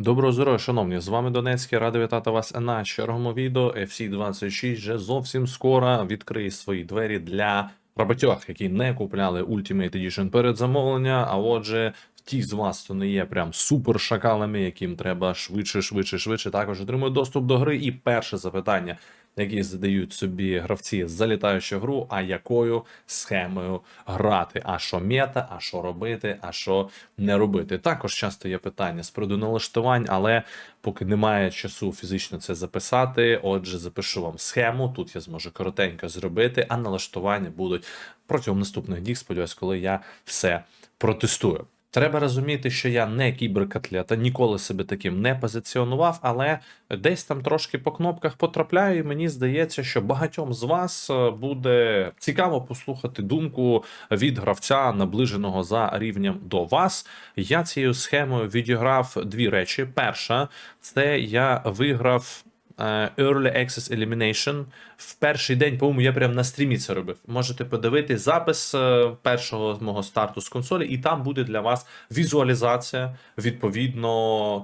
Доброго здоров'я, шановні! З вами Донецький, радий вітати вас на черговому відео. FC26 вже зовсім скоро відкриє свої двері для роботяг, які не купляли Ultimate Edition перед замовлення. А отже, ті з вас, хто не є прям супер шакалами, яким треба швидше, швидше, швидше, також отримують доступ до гри. І перше запитання, які задають собі гравці, залітаючи гру, а якою схемою грати? А що мета, а що робити, а що не робити? Також часто є питання з приводу налаштувань, але поки немає часу фізично це записати. Отже, запишу вам схему. Тут я зможу коротенько зробити, а налаштування будуть протягом наступних днів. Сподіваюсь, коли я все протестую. Треба розуміти, що я не кіберкатлета, ніколи себе таким не позиціонував, але десь там трошки по кнопках потрапляю, і мені здається, що багатьом з вас е, буде цікаво послухати думку від гравця, наближеного за рівнем до вас. Я цією схемою відіграв дві речі. Перша це я виграв. Е, Early Access Elimination. В перший день, по-моєму, я прям на стрімі це робив. Можете подивити запис е, першого мого старту з консолі, і там буде для вас візуалізація відповідно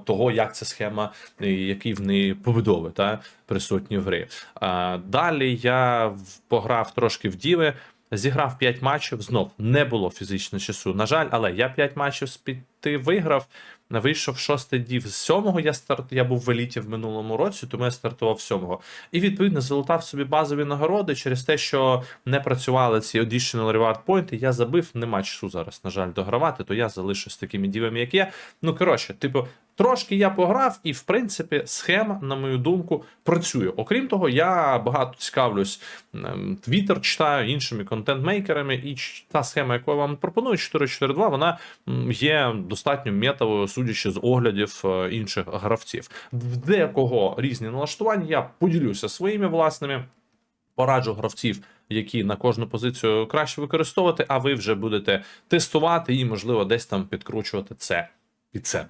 того, як ця схема, і які в неї побудови та, присутні в грі. А, Далі я пограв трошки в Діви. Зіграв 5 матчів, знов не було фізично часу. На жаль, але я 5 матчів з п'яти виграв. Вийшов шостий дів з сьомого. Я старт, я був в еліті в минулому році, тому я стартував сьомого. І відповідно залутав собі базові нагороди через те, що не працювали ці additional reward points, Я забив, нема часу зараз, на жаль, догравати, то я залишусь такими дівами, як є. Ну коротше, типу, трошки я пограв, і в принципі схема, на мою думку, працює. Окрім того, я багато цікавлюсь ем, Twitter, читаю іншими контент-мейкерами, і та схема, яку я вам пропоную, 4.4.2, вона є достатньо метовою, судячи з оглядів е, інших гравців. В декого різні налаштування, я поділюся своїми власними. Пораджу гравців, які на кожну позицію краще використовувати, а ви вже будете тестувати і, можливо, десь там підкручувати це під себе.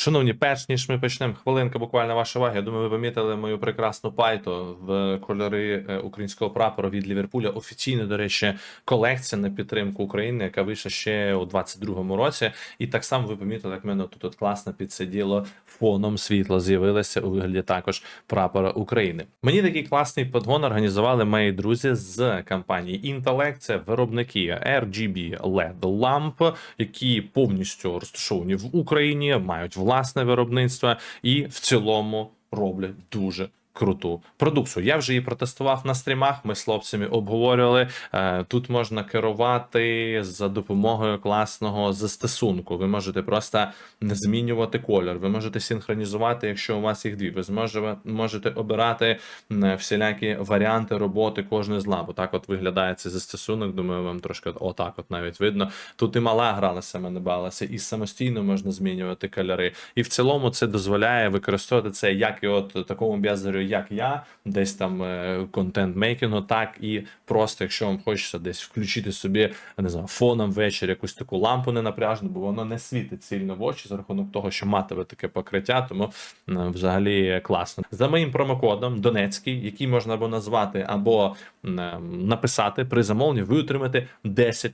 Шановні, перш ніж ми почнемо, хвилинка буквально вашої уваги. Я думаю, ви помітили мою прекрасну пайто в кольори е, українського прапора від Ліверпуля. Офіційно, до речі, колекція на підтримку України, яка вийшла ще у 22-му році. І так само ви помітили, як в мене тут класно підсиділо фоном світло з'явилося у вигляді також прапора України. Мені такий класний подгон організували мої друзі з компанії Intellect. Це виробники RGB LED ламп, які повністю розташовані в Україні, мають власне виробництво і в цілому роблять дуже. Круту продукцію. Я вже її протестував на стрімах. Ми з хлопцями обговорювали. Е, Тут можна керувати за допомогою класного застосунку. Ви можете просто змінювати колір. Ви можете синхронізувати, якщо у вас їх дві. Ви можете обирати всілякі варіанти роботи кожної з ламп. Так от виглядає цей застосунок. Думаю, вам трошки отак от навіть видно. Тут і мала гралася, мене балася, і самостійно можна змінювати кольори. І в цілому це дозволяє використовувати це як і от такому бязарю, як я, десь там е, контент-мейкінгу, так і просто, якщо вам хочеться десь включити собі, не знаю, фоном ввечері якусь таку лампу ненапряжну, бо воно не світить сильно в очі за рахунок того, що матове таке покриття, тому е, взагалі класно. За моїм промокодом Донецький, який можна або назвати, або е, написати при замовленні, ви отримаєте 10%.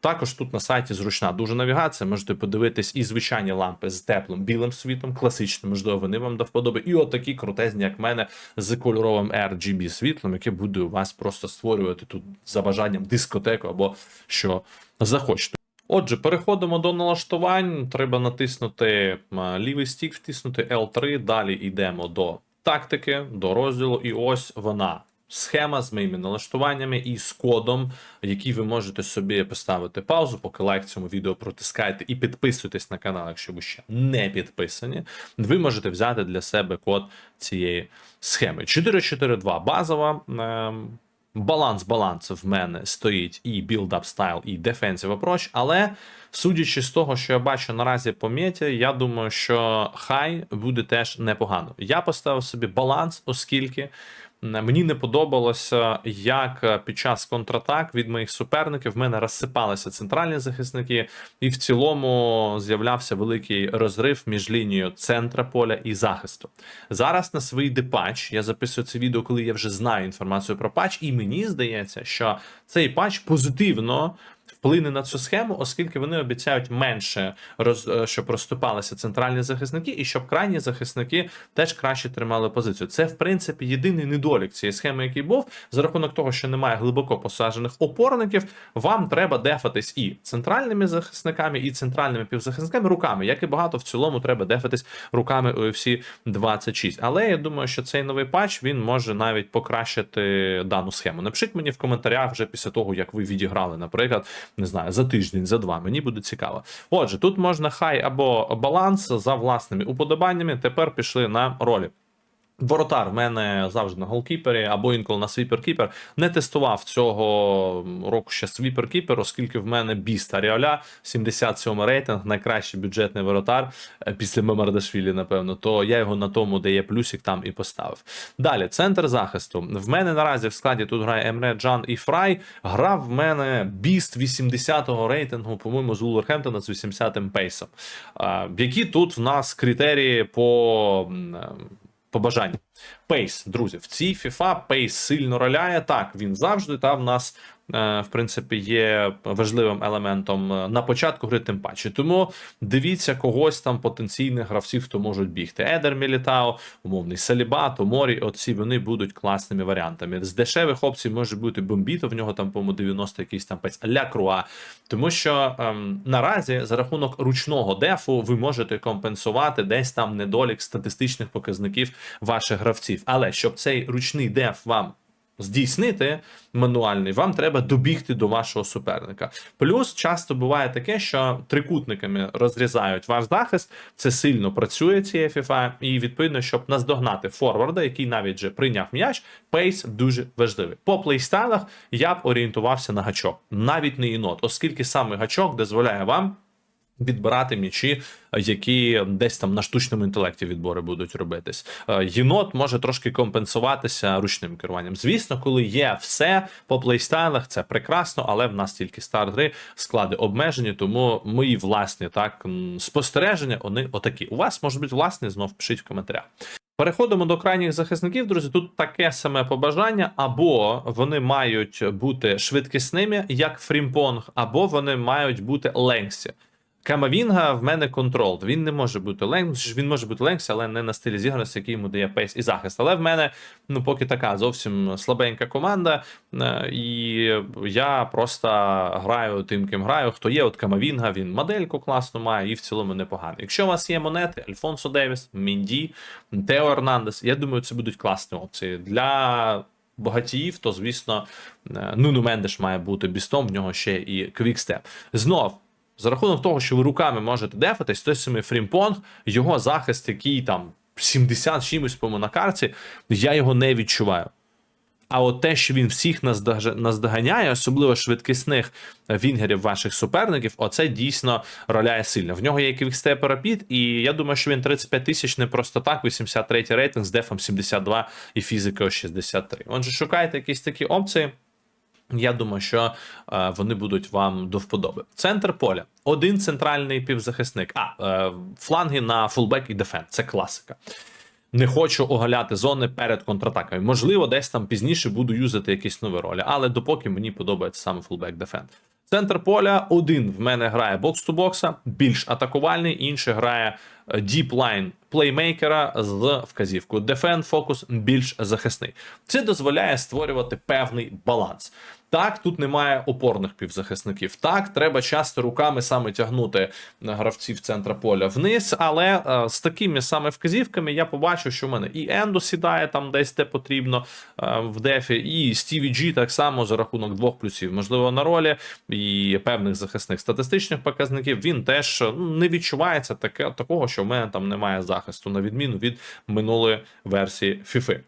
Також тут на сайті зручна дуже навігація. Можете подивитись і звичайні лампи з теплим білим світом, класичним, можливо, вони вам до вподоби. І от такі крутезні, як мене, з кольоровим RGB світлом, яке буде у вас просто створювати тут за бажанням дискотеку або що захочете. Отже, переходимо до налаштувань. Треба натиснути лівий стік, втиснути L3. Далі йдемо до тактики, до розділу, і ось вона. Схема з моїми налаштуваннями і з кодом, який ви можете собі поставити паузу, поки лайк цьому відео протискаєте і підписуйтесь на канал, якщо ви ще не підписані. Ви можете взяти для себе код цієї схеми. 4.4.2 базова. ем, Баланс баланс в мене стоїть і build-up style, і defensive approach, але судячи з того, що я бачу наразі по меті, я думаю, що хай буде теж непогано. Я поставив собі баланс, оскільки Мені не подобалося, як під час контратак від моїх суперників в мене розсипалися центральні захисники, і в цілому з'являвся великий розрив між лінією центра поля і захисту. Зараз на свій депатч я записую це відео, коли я вже знаю інформацію про патч, і мені здається, що цей патч позитивно вплине на цю схему, оскільки вони обіцяють менше роз, е, щоб розступалися центральні захисники, і щоб крайні захисники теж краще тримали позицію. Це в принципі єдиний недолік цієї схеми, який був за рахунок того, що немає глибоко посаджених опорників. Вам треба дефатись і центральними захисниками, і центральними півзахисниками руками, як і багато в цілому треба дефатись руками UFC 26. Але я думаю, що цей новий патч він може навіть покращити дану схему. Напишіть мені в коментарях вже після того, як ви відіграли, наприклад, не знаю, за тиждень, за два. Мені буде цікаво. Отже, тут можна хай або баланс за власними уподобаннями. Тепер пішли на ролі. Воротар в мене завжди на голкіпері або інколи на свіперкіпер. Не тестував цього року ще свіперкіпер, оскільки в мене біст Аріоля, 77 рейтинг, найкращий бюджетний воротар е, після Мемардашвілі, напевно. То я його на тому, де є плюсик, там і поставив. Далі, центр захисту. В мене наразі в складі тут грає Емре Джан і Фрай. Грав в мене біст 80-го рейтингу, по-моєму, з Вулверхемптона з 80-м пейсом. А, Які тут в нас критерії по. Побажання. Пейс, друзі, в цій FIFA Пейс сильно роляє. Так, він завжди та в нас, е, в принципі, є важливим елементом е, на початку гри, тим паче. Тому дивіться когось там потенційних гравців, хто можуть бігти. Едер Мілітао, умовний Саліба, Томорі. Оці вони будуть класними варіантами. З дешевих опцій може бути Бомбіто, в нього там, по-моєму, 90 якийсь там пець, Ля Круа. Тому що ем, наразі за рахунок ручного дефу ви можете компенсувати десь там недолік статистичних показників ваших гравців. Але щоб цей ручний деф вам здійснити мануальний, вам треба добігти до вашого суперника. Плюс часто буває таке, що трикутниками розрізають ваш захист. Це сильно працює цієї FIFA, і відповідно, щоб наздогнати форварда, який навіть же прийняв м'яч, пейс дуже важливий. По плейстайлах я б орієнтувався на гачок, навіть не інот, оскільки саме гачок дозволяє вам. Відбирати м'ячі, які десь там на штучному інтелекті відбори будуть робитись. Е, Єнот може трошки компенсуватися ручним керуванням. Звісно, коли є все по плейстайлах, це прекрасно, але в нас тільки старт гри, склади обмежені, тому мої власні так спостереження вони отакі. У вас можуть бути власні, знов пишіть в коментарях. Переходимо до крайніх захисників, друзі. Тут таке саме побажання, або вони мають бути швидкісними, як Фрімпонг, або вони мають бути ленгсі. Камавінга в мене контрол. Він не може бути ленгс, він може бути ленгсі, але не на стилі зіграності, який йому дає пейс і захист. Але в мене ну поки така зовсім слабенька команда, е, і я просто граю тим, ким граю. Хто є, от Камавінга, він модельку класно має і в цілому непоганий. Якщо у вас є монети, Альфонсо Девіс, Мінді, Тео Ернандес, я думаю, це будуть класні опції для. Багатіїв, то звісно, е, Нуну Мендеш має бути бістом, в нього ще і квікстеп. Знов, за рахунок того, що ви руками можете дефатись, той самий Фрімпонг, його захист, який там 70 чимось по на карті, я його не відчуваю. А от те, що він всіх наздоганяє, особливо швидкісних вінгерів ваших суперників, оце дійсно роляє сильно. В нього є квікстеп Rapid, і я думаю, що він 35 тисяч не просто так, 83 рейтинг з дефом 72 і фізикою 63. Отже, шукайте якісь такі опції. Я думаю, що е, вони будуть вам до вподоби. Центр поля. Один центральний півзахисник. А, е, фланги на фулбек і дефен. Це класика. Не хочу оголяти зони перед контратаками. Можливо, десь там пізніше буду юзати якісь нові ролі, але допоки мені подобається саме фулбек дефен. Центр поля один в мене грає бокс ту бокса, більш атакувальний, інший грає діплайн плеймейкера з вказівкою. Defend фокус більш захисний. Це дозволяє створювати певний баланс. Так, тут немає опорних півзахисників. Так, треба часто руками саме тягнути гравців центра поля вниз. Але е, з такими саме вказівками я побачив, що в мене і Ендо сідає там десь де потрібно е, в дефі, і Стіві Джі так само за рахунок двох плюсів, можливо, на ролі і певних захисних статистичних показників. Він теж ну, не відчувається таке, такого, що в мене там немає захисту, на відміну від минулої версії FIFA.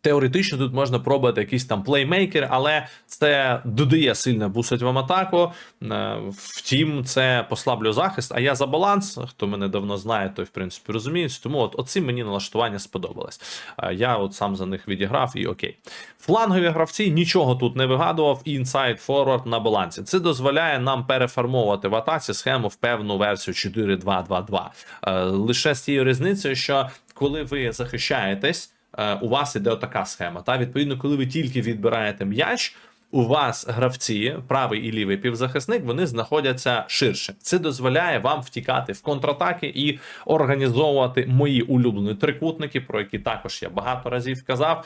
Теоретично тут можна пробувати якийсь там плеймейкер, але це додає сильно бусить вам атаку. Е, Втім, це послаблює захист. А я за баланс. Хто мене давно знає, той в принципі розуміє. Тому от оцим мені налаштування сподобалось. Е, Я от сам за них відіграв і окей. Флангові гравці нічого тут не вигадував. Inside forward на балансі. Це дозволяє нам переформовувати в атаці схему в певну версію 4-2-2-2. Е, Лише з тією різницею, що коли ви захищаєтесь. Е, У вас іде така схема. Та відповідно, коли ви тільки відбираєте м'яч, у вас гравці, правий і лівий півзахисник, вони знаходяться ширше. Це дозволяє вам втікати в контратаки і організовувати мої улюблені трикутники, про які також я багато разів казав.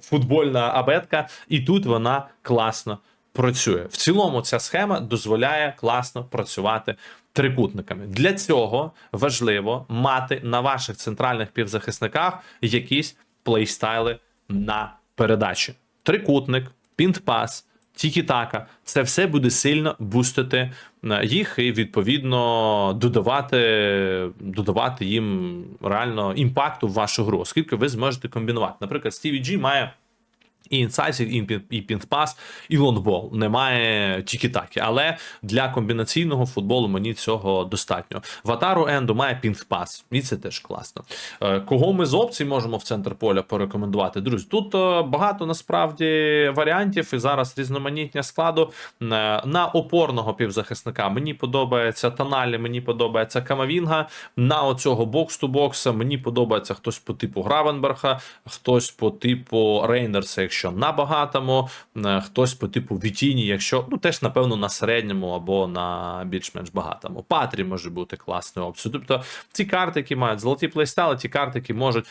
Футбольна абетка, і тут вона класно працює. В цілому ця схема дозволяє класно працювати трикутниками. Для цього важливо мати на ваших центральних півзахисниках якісь плейстайли на передачі. Трикутник, пінтпас, тікі-така це все буде сильно бустити е, їх і відповідно додавати, додавати їм реально імпакту в вашу гру, оскільки ви зможете комбінувати. Наприклад, Стіві Джі має і інсайсів, і, і пінтпас, і лонгбол. Немає тікі-таки. Але для комбінаційного футболу мені цього достатньо. Ватару Енду має пінтпас, і це теж класно. Е, Кого ми з опцій можемо в центр поля порекомендувати? Друзі, тут е, багато насправді варіантів, і зараз різноманіття складу Е, на опорного півзахисника. Мені подобається Таналі, мені подобається Камавінга. На оцього бокс-ту-бокса мені подобається хтось по типу Гравенберга, хтось по типу Рейнерса, на багатому, е, хтось по типу Вітіні, якщо ну теж напевно на середньому або на більш-менш багатому. Патрі може бути класною опцією. Тобто ці карти, які мають золоті плейстайли, ті карти, які можуть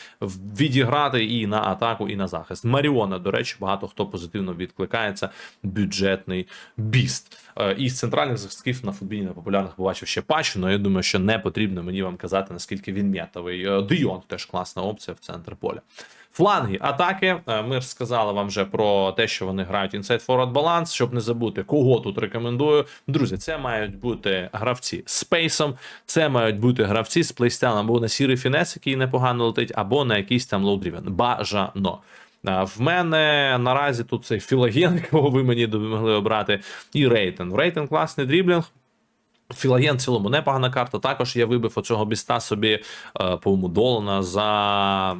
відіграти і на атаку, і на захист. Маріона, до речі, багато хто позитивно відкликається. Бюджетний біст. Е, Із центральних захистків на футболі на популярних побачив ще але я думаю, що не потрібно мені вам казати, наскільки він м'ятовий. Е, теж класна опція в центр поля. Фланги атаки. Е, Ми ж сказали вам вже про те, що вони грають inside forward баланс, щоб не забути, кого тут рекомендую. Друзі, це мають бути гравці з пейсом, це мають бути гравці з плейстайлом або на сірий фінес, який непогано летить, або на якийсь там лоудрівен. Бажано. В мене наразі тут цей філаген, кого ви мені допомогли обрати, і рейтинг. Рейтинг класний дріблінг. Філаген в цілому непогана карта. Також я вибив оцього біста собі, е, по-моєму, Долана за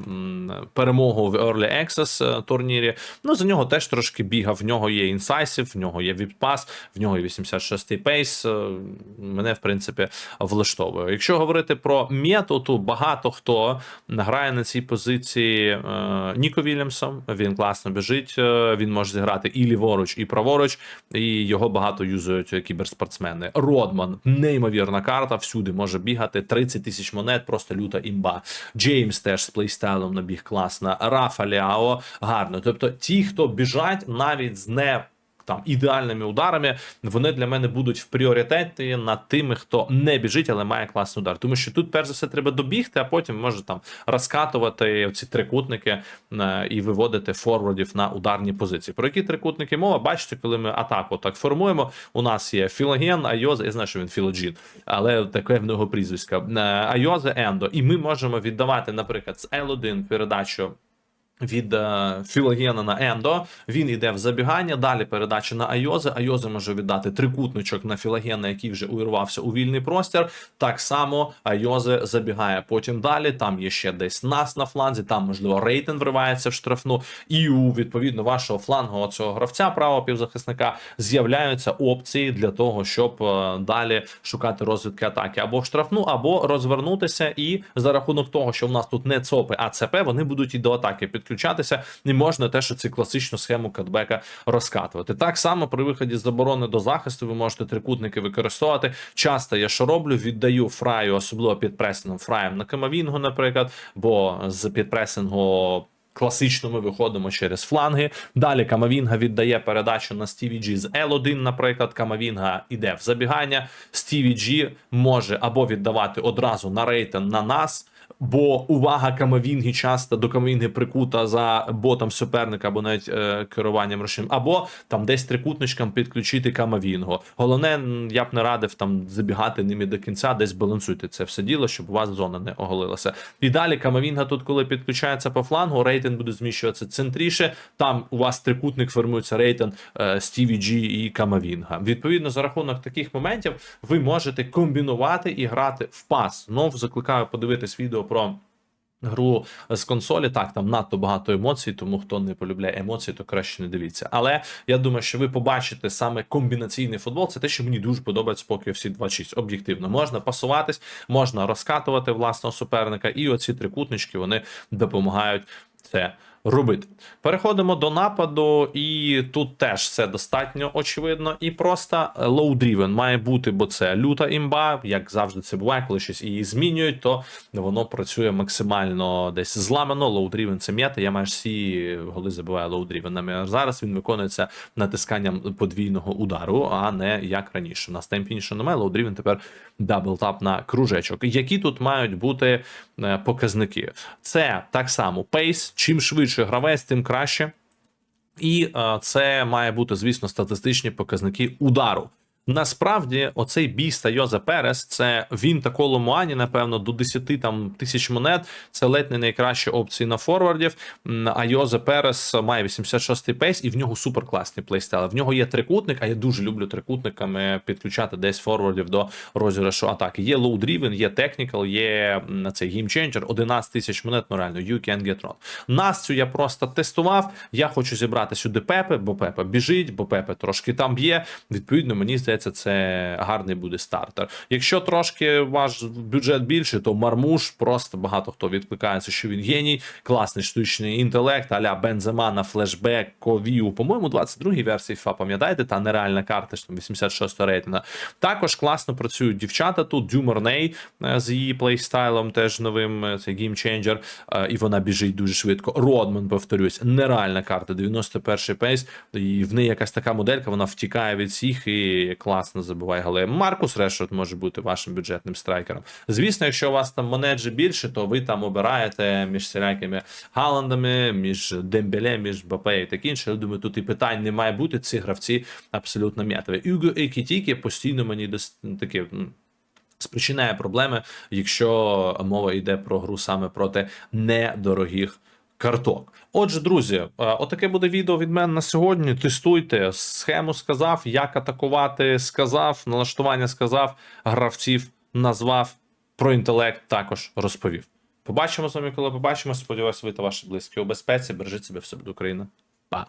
перемогу в Early Access е, турнірі. Ну, за нього теж трошки бігав. В нього є інсайсів, в нього є віппас, в нього є 86-й пейс. Е, Мене, в принципі, влаштовує. Якщо говорити про мету, то багато хто грає на цій позиції Ніко Вільямсом. Він класно біжить, він може зіграти і ліворуч, і праворуч, і його багато юзують кіберспортсмени. Родман, неймовірна карта, всюди може бігати. 30 тисяч монет, просто люта імба. Джеймс теж з плейстайлом набіг класно. Рафа Ліао гарно. Тобто, ті, хто біжать навіть з не там ідеальними ударами, вони для мене будуть в пріоритеті над тими, хто не біжить, але має класний удар. Тому що тут, перш за все, треба добігти, а потім може там розкатувати ці трикутники е, і виводити форвардів на ударні позиції. Про які трикутники мова? Бачите, коли ми атаку так формуємо. У нас є Філаген, Айозе, я знаю, що він Філоджін, але таке в нього прізвиська. Е, Айозе Ендо. І ми можемо віддавати, наприклад, з L1 передачу. Від е, Філогена на Ендо він йде в забігання. Далі передача на Айозе. Айозе може віддати трикутничок на Філогена, який вже увірвався у вільний простір. Так само Айозе забігає потім далі. Там є ще десь нас на фланзі. Там можливо рейтинг вривається в штрафну. І у відповідно вашого флангу цього гравця, правого півзахисника, з'являються опції для того, щоб е, далі шукати розвідки атаки або в штрафну, або розвернутися. І за рахунок того, що в нас тут не ЦОПи, а ЦП, вони будуть і до атаки підключатися. Не можна те, що цю класичну схему катбека розкатувати. Так само при виході з заборони до захисту ви можете трикутники використовувати. Часто я що роблю, віддаю фраю, особливо під пресингом фраєм на Камавінгу, наприклад, бо з підпресингу. Класично ми виходимо через фланги. Далі Камавінга віддає передачу на Стіві Джі з L1, наприклад. Камавінга іде в забігання. Стіві Джі може або віддавати одразу на рейтинг на нас. Бо увага Камавінги часто до Камавінги прикута за ботом суперника, або навіть е, керуванням рушим, або там десь трикутничкам підключити Камавінго. Головне, я б не радив там забігати ними до кінця, десь балансуйте це все діло, щоб у вас зона не оголилася. І далі Камавінга тут, коли підключається по флангу, рейтинг буде зміщуватися центріше. Там у вас трикутник формується рейтинг е, Стіві Джі і Камавінга. Відповідно, за рахунок таких моментів ви можете комбінувати і грати в пас. Знов закликаю подивитись відео про. Гру з консолі так там надто багато емоцій, тому хто не полюбляє емоції, то краще не дивіться. Але я думаю, що ви побачите саме комбінаційний футбол. Це те, що мені дуже подобається поки всі 26. Об'єктивно можна пасуватись, можна розкатувати власного суперника, і оці трикутнички вони допомагають це робити. Переходимо до нападу, і тут теж все достатньо очевидно. І просто low-driven має бути, бо це люта імба, як завжди це буває, коли щось її змінюють, то воно працює максимально десь зламано. Low-driven це м'ята. Я майже всі голи забиваю low-driven. Зараз він виконується натисканням подвійного удару, а не як раніше. На стемпініше немає, low-driven тепер даблтап на кружечок. Які тут мають бути е, показники? Це так само пейс. Чим швидше гравець, тим краще. І е, це має бути, звісно, статистичні показники удару. Насправді, оцей бій з Йоза Перес, це він та Коло напевно, до 10 там, тисяч монет. Це ледь не найкращі опції на форвардів. А Йоза Перес має 86-й пейс, і в нього суперкласні плейстайли. В нього є трикутник, а я дуже люблю трикутниками підключати десь форвардів до розіграшу атаки. Є driven, є technical, є м, цей геймченджер, 11 тисяч монет, ну реально, you can get wrong. Настю я просто тестував. Я хочу зібрати сюди Пепе, бо Пепе біжить, бо Пепе трошки там б'є. Відповідно, мені здається, це гарний буде стартер. Якщо трошки ваш бюджет більший, то Мармуш просто багато хто відкликається, що він геній, класний штучний інтелект, аля Бензема на флешбек, Ковію. По-моєму, 22-й версії FIFA, пам'ятаєте, та нереальна карта, що там 86 рейтинга. Також класно працюють дівчата тут. Дюморней е, з її плейстайлом, теж новим е, це геймченджер, і вона біжить дуже швидко. Родман, повторюсь, нереальна карта, 91-й пейс. І в неї якась така моделька, вона втікає від всіх і класно забиває голи. Маркус Решот може бути вашим бюджетним страйкером. Звісно, якщо у вас там монеджі більше, то ви там обираєте між всілякими Галандами, між Дембеле, між Бапе і таке інше. Я думаю, тут і питань не має бути. Ці гравці абсолютно м'ятові. Юго Екітікі постійно мені дос... таке. Спричиняє проблеми, якщо мова йде про гру саме проти недорогих карток. Отже, друзі, е, отаке буде відео від мене на сьогодні. Тестуйте схему, сказав, як атакувати, сказав, налаштування сказав, гравців назвав, про інтелект також розповів. Побачимо з вами, коли побачимо. Сподіваюсь, ви та ваші близькі у безпеці. Бережіть себе все буде Україна. Па!